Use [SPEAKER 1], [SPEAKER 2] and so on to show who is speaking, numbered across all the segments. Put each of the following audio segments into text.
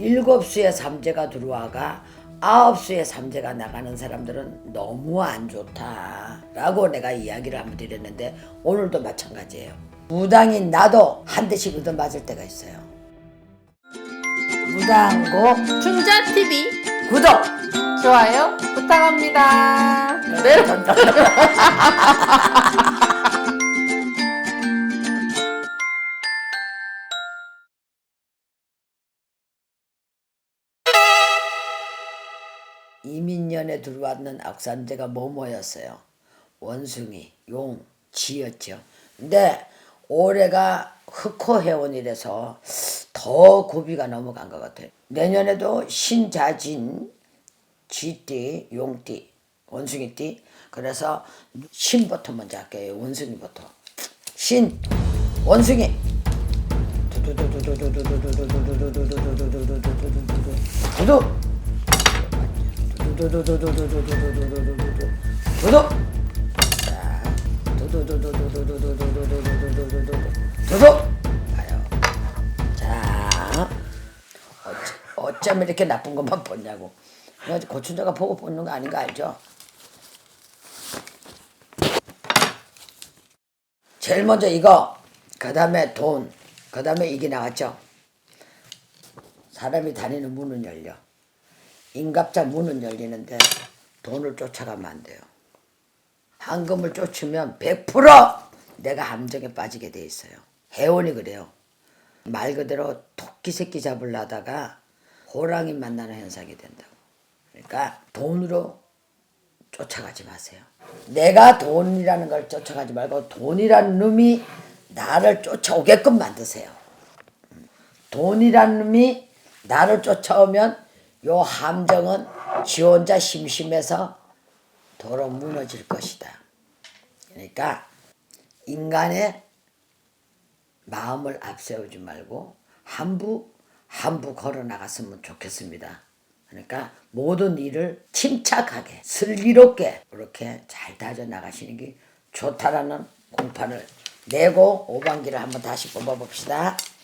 [SPEAKER 1] 일곱 수의 삼재가 들어와가 아홉 수의 삼재가 나가는 사람들은 너무 안 좋다라고 내가 이야기를 한번 드렸는데 오늘도 마찬가지예요. 무당인 나도 한 대씩 얻어 맞을 때가 있어요. 무당고
[SPEAKER 2] 충자 TV
[SPEAKER 1] 구독.
[SPEAKER 2] 좋아요 부탁합니다. 네.
[SPEAKER 1] 이 민년에 들어왔는 악산제가 뭐뭐였어요? 원숭이, 용, 쥐였죠. 근데 올해가 흑호 해원이라서 더 고비가 넘어간 것 같아요. 내년에도 신자진, 쥐띠, 용띠, 원숭이띠. 그래서 신부터 먼저 할게요. 원숭이부터. 신, 원숭이. 두두. 두두두두두두두두두두두두두두두 두두 도도 도도 봐요. 자, 어쩜 이렇게 나쁜 것만 보냐고. 고춘자가 보고 보는 거 아닌 거 알죠? 제일 먼저 이거, 그 다음에 돈, 그 다음에 이게 나왔죠? 사람이 다니는 문은 열려. 인갑자 문은 열리는데 돈을 쫓아가면 안 돼요. 황금을 쫓으면 100% 내가 함정에 빠지게 돼 있어요. 해원이 그래요. 말 그대로 토끼 새끼 잡으려다가 호랑이 만나는 현상이 된다고. 그러니까 돈으로 쫓아가지 마세요. 내가 돈이라는 걸 쫓아가지 말고 돈이라는 놈이 나를 쫓아오게끔 만드세요. 돈이라는 놈이 나를 쫓아오면 요 함정은 지 혼자 심심해서 도로 무너질 것이다. 그러니까 인간의 마음을 앞세우지 말고 한부 한부 걸어 나갔으면 좋겠습니다. 그러니까 모든 일을 침착하게 슬기롭게 이렇게 잘 다져 나가시는 게 좋다라는 공판을 내고 오반기를 한번 다시 뽑아봅시다.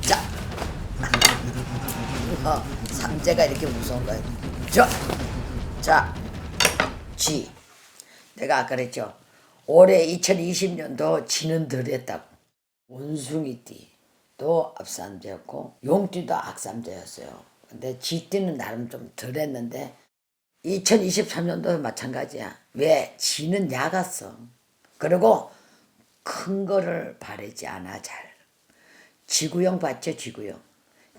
[SPEAKER 1] 자. 어, 삼재가 이렇게 무서운 거야. 자, 자, 지. 내가 아까 그랬죠. 올해 2020년도 지는 덜 했다고. 원숭이띠 도 앞삼재였고 용띠도 악삼재였어요. 근데 지띠는 나름 좀 덜 했는데 2023년도 마찬가지야. 왜? 지는 약았어. 그리고 큰 거를 바라지 않아 잘. 지구형 봤죠 지구형.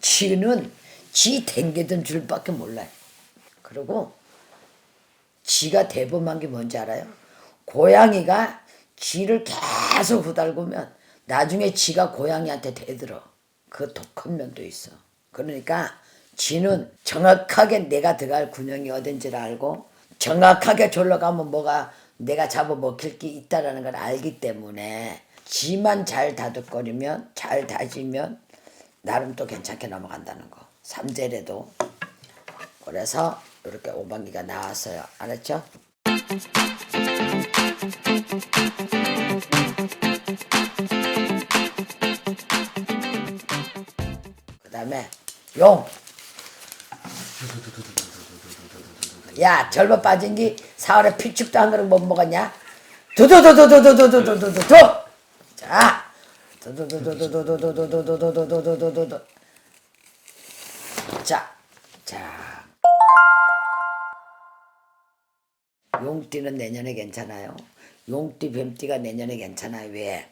[SPEAKER 1] 지는 지 댕기던 줄밖에 몰라요. 그리고 지가 대범한 게 뭔지 알아요? 고양이가 쥐를 계속 후달구면 나중에 지가 고양이한테 대들어. 그 독한 면도 있어. 그러니까 쥐는 정확하게 내가 들어갈 군형이 어딘지를 알고 정확하게 졸러 가면 뭐가 내가 잡아먹힐 게 있다라는 걸 알기 때문에 지만 잘 다독거리면 잘 다지면 나름 또 괜찮게 넘어간다는 거. 삼재래도 그래서 이렇게 오방기가 나왔어요. 알았죠? 그 다음에 용. 야, 절반 빠진 게 4월에 피축도 한 그릇 못 먹었냐? 두두두두두두두두두두두. 자, 두두두두두두두두두두두두두두두두두. 자, 자. 용띠는 내년에 괜찮아요. 용띠, 뱀띠가 내년에 괜찮아요. 왜?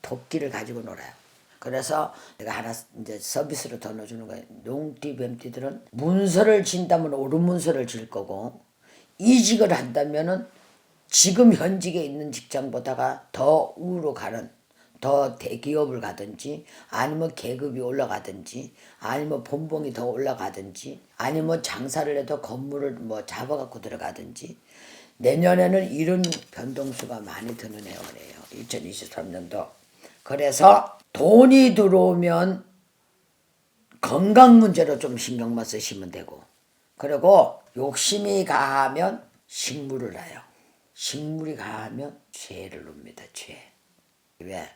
[SPEAKER 1] 토끼를 가지고 놀아요. 그래서 내가 하나 이제 서비스로 더 넣어주는 거예요. 용띠, 뱀띠들은 문서를 진다면 옳은 문서를 질 거고 이직을 한다면은 지금 현직에 있는 직장보다가 더 우로 가는 더 대기업을 가든지 아니면 계급이 올라가든지 아니면 본봉이 더 올라가든지 아니면 장사를 해도 건물을 뭐 잡아갖고 들어가든지 내년에는 이런 변동수가 많이 드는 해원이에요. 2023년도. 그래서 돈이 들어오면 건강 문제로 좀 신경만 쓰시면 되고 그리고 욕심이 가하면 식물을 놔요. 식물이 가하면 죄를 놉니다. 죄. 왜?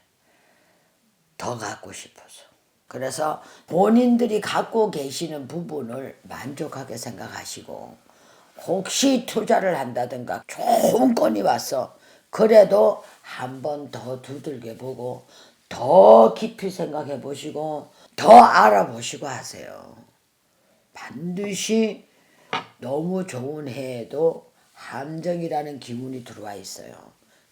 [SPEAKER 1] 더 갖고 싶어서. 그래서 본인들이 갖고 계시는 부분을 만족하게 생각하시고 혹시 투자를 한다든가 좋은 건이 왔어. 그래도 한 번 더 두들겨 보고 더 깊이 생각해 보시고 더 알아보시고 하세요. 반드시 너무 좋은 해에도 함정이라는 기운이 들어와 있어요.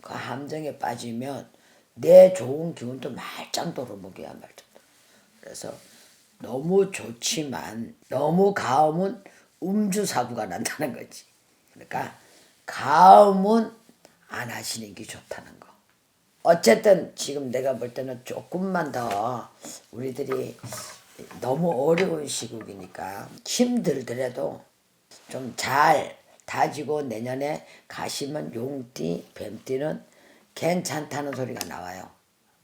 [SPEAKER 1] 그 함정에 빠지면 내 좋은 기운도 말짱 돌아보기야 말짱. 그래서 너무 좋지만 너무 가음은 음주 사고가 난다는 거지. 그러니까 가음은 안 하시는 게 좋다는 거. 어쨌든 지금 내가 볼 때는 조금만 더 우리들이 너무 어려운 시국이니까 힘들더라도 좀 잘 다지고 내년에 가시면 용띠, 뱀띠는 괜찮다는 소리가 나와요.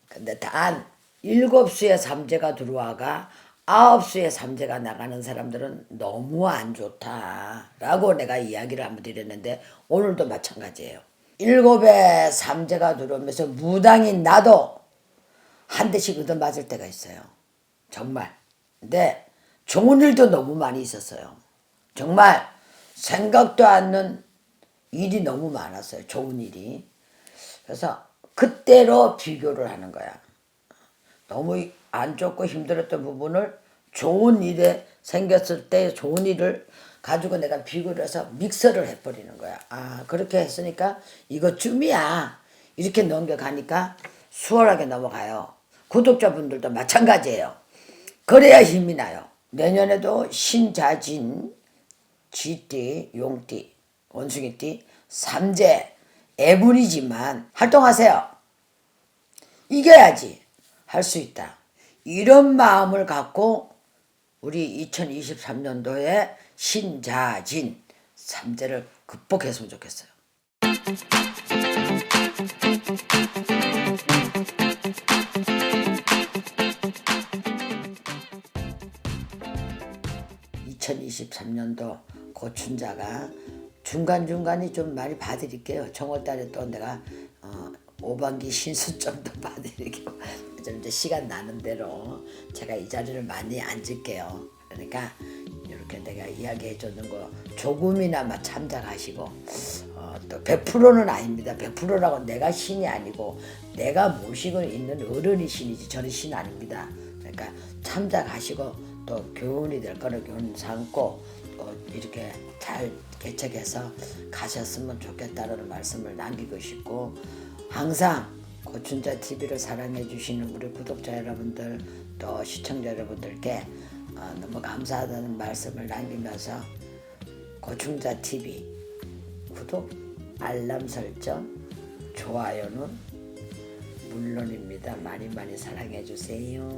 [SPEAKER 1] 근데 단 일곱 수의 삼재가 들어와가 아홉 수의 삼재가 나가는 사람들은 너무 안 좋다라고 내가 이야기를 한번 드렸는데 오늘도 마찬가지예요. 일곱의 삼재가 들어오면서 무당이 나도 한 대씩 얻어 맞을 때가 있어요. 정말. 근데 좋은 일도 너무 많이 있었어요. 정말 생각도 않는 일이 너무 많았어요. 좋은 일이. 그래서 그때로 비교를 하는 거야. 너무 안 좋고 힘들었던 부분을 좋은 일에 생겼을 때 좋은 일을 가지고 내가 비교를 해서 믹서를 해버리는 거야. 아, 그렇게 했으니까 이거쯤이야. 이렇게 넘겨가니까 수월하게 넘어가요. 구독자분들도 마찬가지예요. 그래야 힘이 나요. 내년에도 신자진, 쥐띠, 용띠, 원숭이띠, 삼재, 애분이지만 활동하세요. 이겨야지 할 수 있다. 이런 마음을 갖고 우리 2023년도에 신자진. 삼재를 극복했으면 좋겠어요. (2023년도) 고춘자가 중간중간이 좀 많이 봐드릴게요. 정월달에 또 내가 어, 오반기 신수점도 봐드리고 좀 이제 시간 나는 대로 제가 이 자리를 많이 앉을게요. 그러니까 이렇게 내가 이야기해 주는 거 조금이나마 참작하시고 어, 또 100%는 아닙니다. 100%라고 내가 신이 아니고 내가 모시고 있는 어른이 신이지 저는 신 아닙니다. 그러니까 참작하시고 또 교훈이 될 거를 교훈 삼고 또 이렇게 잘 개척해서 가셨으면 좋겠다는 말씀을 남기고 싶고 항상 고춘자 TV를 사랑해 주시는 우리 구독자 여러분들 또 시청자 여러분들께 어, 너무 감사하다는 말씀을 남기면서 고충자 TV 구독, 알람 설정, 좋아요는 물론입니다. 많이 많이 사랑해 주세요.